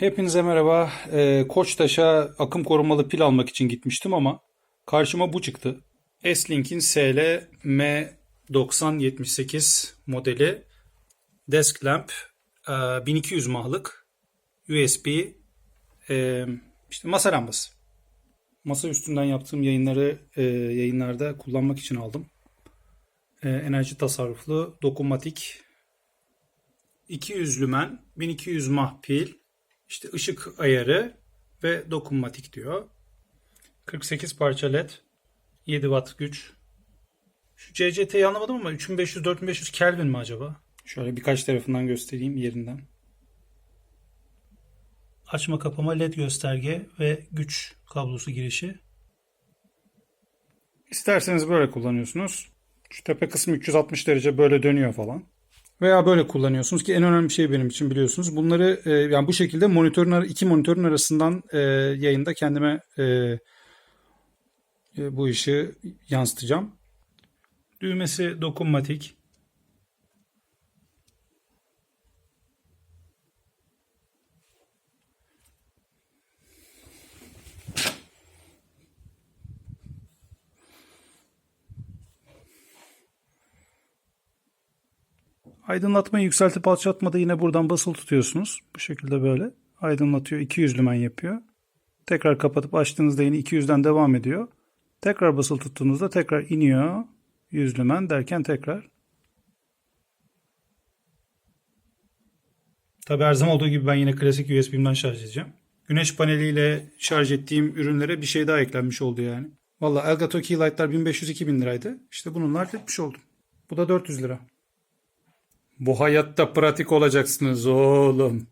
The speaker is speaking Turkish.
Hepinize merhaba. Ee, Koçtaş'a akım korumalı pil almak için gitmiştim ama karşıma bu çıktı. S-Link'in SL M9078 modeli desk lamp e, 1200 mahlık USB e, işte masa lambası. Masa üstünden yaptığım yayınları e, yayınlarda kullanmak için aldım. E, enerji tasarruflu, dokunmatik 200 lümen, 1200 mah pil, işte ışık ayarı ve dokunmatik diyor. 48 parça led, 7 watt güç. Şu CCT'yi anlamadım ama 3500-4500 Kelvin mi acaba? Şöyle birkaç tarafından göstereyim yerinden. Açma kapama led gösterge ve güç kablosu girişi. İsterseniz böyle kullanıyorsunuz. Şu tepe kısmı 360 derece böyle dönüyor falan. Veya böyle kullanıyorsunuz ki en önemli şey benim için biliyorsunuz. Bunları e, yani bu şekilde monitörün iki monitörün arasından e, yayında kendime e, e, bu işi yansıtacağım. Düğmesi dokunmatik. Aydınlatmayı yükseltip alçaltmada yine buradan basılı tutuyorsunuz. Bu şekilde böyle. Aydınlatıyor. 200 lümen yapıyor. Tekrar kapatıp açtığınızda yine 200'den devam ediyor. Tekrar basılı tuttuğunuzda tekrar iniyor. 100 lümen derken tekrar. Tabi her zaman olduğu gibi ben yine klasik USB'mden şarj edeceğim. Güneş paneliyle şarj ettiğim ürünlere bir şey daha eklenmiş oldu yani. Valla Elgato Keylight'lar 1500-2000 liraydı. İşte bununla halletmiş oldum. Bu da 400 lira. Bu hayatta pratik olacaksınız oğlum.